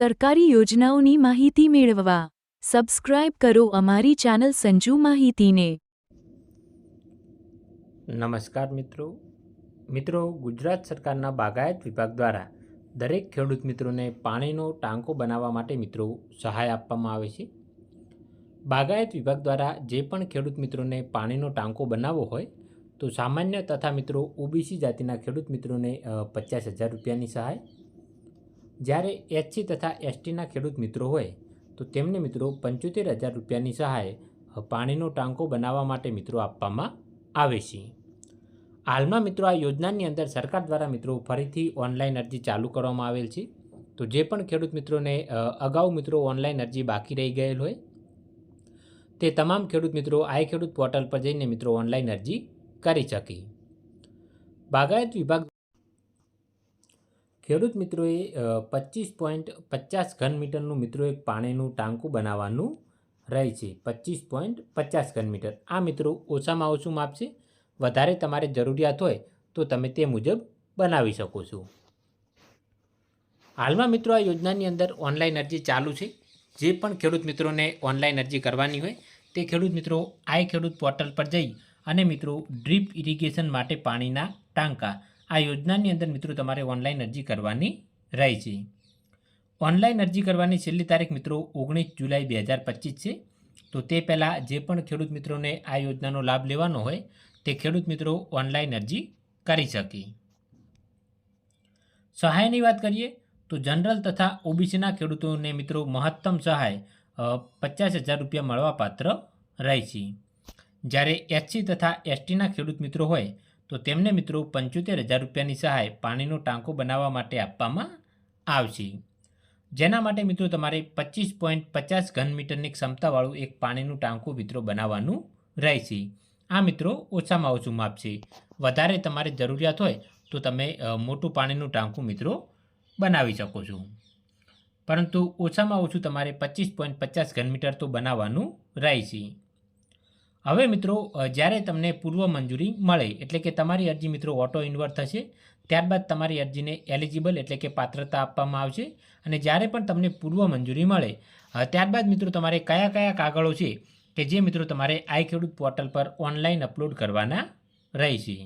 સરકારી યોજનાઓની માહિતી મેળવવા. સબસ્ક્રાઇબ કરો અમારી ચેનલ સંજુ માહિતીને. નમસ્કાર મિત્રો. મિત્રો, ગુજરાત સરકારના બાગાયત વિભાગ દ્વારા દરેક ખેડૂત મિત્રોને પાણીનો ટાંકો બનાવવા માટે મિત્રો સહાય આપવામાં આવે છે. બાગાયત વિભાગ દ્વારા જે પણ ખેડૂત મિત્રોને પાણીનો ટાંકો બનાવવો હોય, તો સામાન્ય તથા મિત્રો ઓબીસી જાતિના ખેડૂત મિત્રોને પચાસ હજાર રૂપિયાની સહાય જ્યારે એસસી તથા એસટીના ખેડૂત મિત્રો હોય, તો તેમને મિત્રો પંચોતેર હજાર રૂપિયાની સહાય પાણીનો ટાંકો બનાવવા માટે મિત્રો આપવામાં આવે છે. હાલમાં મિત્રો આ યોજનાની અંદર સરકાર દ્વારા મિત્રો ફરીથી ઓનલાઈન અરજી ચાલુ કરવામાં આવેલ છે. તો જે પણ ખેડૂત મિત્રોને અગાઉ મિત્રો ઓનલાઈન અરજી બાકી રહી ગયેલ હોય, તે તમામ ખેડૂત મિત્રો આઈ ખેડૂત પોર્ટલ પર જઈને મિત્રો ઓનલાઈન અરજી કરી શકે. બાગાયત વિભાગ ખેડૂત મિત્રોએ પચીસ પોઈન્ટ પચાસ ઘન મીટરનું મિત્રો એક પાણીનું ટાંકું બનાવવાનું રહે છે. પચીસ પોઈન્ટ પચાસ ઘન મીટર આ મિત્રો ઓછામાં ઓછું માપ છે. વધારે તમારે જરૂરિયાત હોય તો તમે તે મુજબ બનાવી શકો છો. હાલમાં મિત્રો આ યોજનાની અંદર ઓનલાઈન અરજી ચાલુ છે. જે પણ ખેડૂત મિત્રોને ઓનલાઈન અરજી કરવાની હોય તે ખેડૂત મિત્રો આઈ ખેડૂત પોર્ટલ પર જઈ અને મિત્રો ડ્રીપ ઇરિગેશન માટે પાણીના ટાંકા આ યોજનાની અંદર મિત્રો તમારે ઓનલાઈન અરજી કરવાની રહે છે. ઓનલાઈન અરજી કરવાની છેલ્લી તારીખ મિત્રો ઓગણીસ જુલાઈ બે હજાર પચીસ છે. તો તે પહેલાં જે પણ ખેડૂત મિત્રોને આ યોજનાનો લાભ લેવાનો હોય, તે ખેડૂત મિત્રો ઓનલાઈન અરજી કરી શકે. સહાયની વાત કરીએ, તો જનરલ તથા ઓબીસીના ખેડૂતોને મિત્રો મહત્તમ સહાય પચાસ હજાર રૂપિયા મળવાપાત્ર રહે છે. જ્યારે એસસી તથા એસટીના ખેડૂત મિત્રો હોય તો તેમને મિત્રો પંચોતેર હજાર રૂપિયાની સહાય પાણીનો ટાંકો બનાવવા માટે આપવામાં આવશે. જેના માટે મિત્રો તમારે પચીસ પોઈન્ટ પચાસ ઘન મીટરની ક્ષમતાવાળું એક પાણીનું ટાંકું મિત્રો બનાવવાનું રહેશે. આ મિત્રો ઓછામાં ઓછું માપ છે. વધારે તમારે જરૂરિયાત હોય તો તમે મોટું પાણીનું ટાંકું મિત્રો બનાવી શકો છો. પરંતુ ઓછામાં ઓછું તમારે પચીસ પોઈન્ટ પચાસ ઘન મીટર તો બનાવવાનું રહેશે. હવે મિત્રો જ્યારે તમને પૂર્વ મંજૂરી મળે, એટલે કે તમારી અરજી મિત્રો ઓટો ઇન્વર્ટ થશે, ત્યારબાદ તમારી અરજીને એલિજિબલ એટલે કે પાત્રતા આપવામાં આવશે. અને જ્યારે પણ તમને પૂર્વ મંજૂરી મળે ત્યારબાદ મિત્રો તમારે કયા કયા કાગળો છે કે જે મિત્રો તમારે આઈ ખેડૂત પોર્ટલ પર ઓનલાઈન અપલોડ કરવાના રહેશે.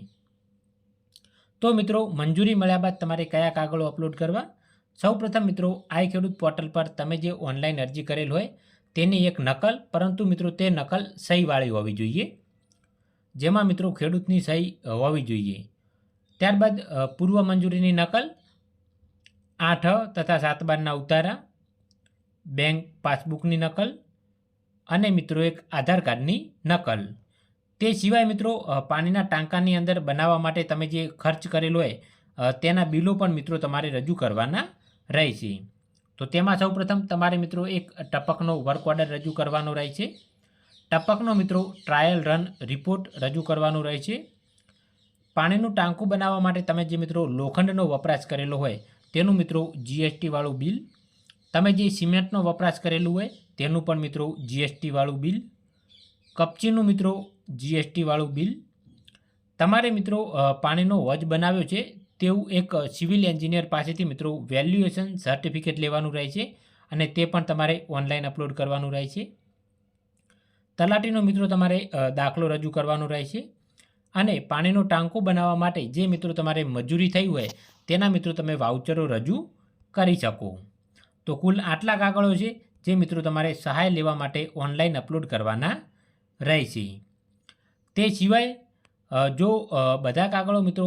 તો મિત્રો, મંજૂરી મળ્યા બાદ તમારે કયા કાગળો અપલોડ કરવા? સૌપ્રથમ મિત્રો આઈ ખેડૂત પોર્ટલ પર તમે જે ઓનલાઈન અરજી કરેલ હોય તેની એક નકલ, પરંતુ મિત્રો તે નકલ સહીવાળી હોવી જોઈએ. જેમાં મિત્રો ખેડૂતની સહી હોવી જોઈએ. ત્યારબાદ પૂર્વ મંજૂરીની નકલ, આઠ તથા સાત બારના ઉતારા, બેંક પાસબુકની નકલ અને મિત્રો એક આધાર કાર્ડની નકલ. તે સિવાય મિત્રો પાણીના ટાંકાની અંદર બનાવવા માટે તમે જે ખર્ચ કરેલો હોય તેના બિલો પણ મિત્રો તમારે રજૂ કરવાના રહેશે. તો તેમાં સૌપ્રથમ તમારે મિત્રો એક ટપકનો વર્ક ઓર્ડર રજૂ કરવાનો રહે છે. ટપકનો મિત્રો ટ્રાયલ રન રિપોર્ટ રજૂ કરવાનો રહે છે. પાણીનું ટાંકું બનાવવા માટે તમે જે મિત્રો લોખંડનો વપરાશ કરેલો હોય તેનું મિત્રો જીએસટીવાળું બિલ. તમે જે સિમેન્ટનો વપરાશ કરેલું હોય તેનું પણ મિત્રો જીએસટીવાળું બિલ. કપચીનું મિત્રો જીએસટીવાળું બિલ. તમારે મિત્રો પાણીનો વજ બનાવ્યો છે તેવું એક સિવિલ એન્જિનિયર પાસેથી મિત્રો વેલ્યુએશન સર્ટિફિકેટ લેવાનું રહે છે અને તે પણ તમારે ઓનલાઈન અપલોડ કરવાનું રહે છે. તલાટીનો મિત્રો તમારે દાખલો રજૂ કરવાનો રહે છે અને પાણીનો ટાંકો બનાવવા માટે જે મિત્રો તમારે મજૂરી થઈ હોય તેના મિત્રો તમે વાઉચરો રજૂ કરી શકો. તો કુલ આટલા કાગળો છે જે મિત્રો તમારે સહાય લેવા માટે ઓનલાઈન અપલોડ કરવાના રહેશે તે સિવાય જો બધા કાગળો મિત્રો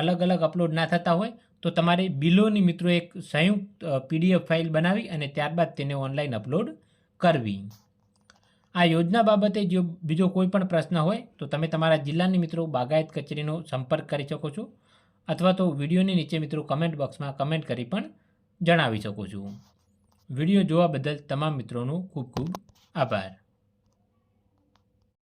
અલગ અલગ અપલોડ ના થતા હોય, તો તમારે બિલોની મિત્રો એક સંયુક્ત પીડીએફ ફાઇલ બનાવી અને ત્યારબાદ તેને ઓનલાઈન અપલોડ કરવી. આ યોજના બાબતે જો બીજો કોઈ પણ પ્રશ્ન હોય, તો તમે તમારા જિલ્લાની મિત્રો બાગાયત કચેરીનો સંપર્ક કરી શકો છો, અથવા તો વિડીયોની નીચે મિત્રો કમેન્ટ બોક્સમાં કમેન્ટ કરી પણ જણાવી શકો છો. વીડિયો જોવા બદલ તમામ મિત્રોનો ખૂબ ખૂબ આભાર.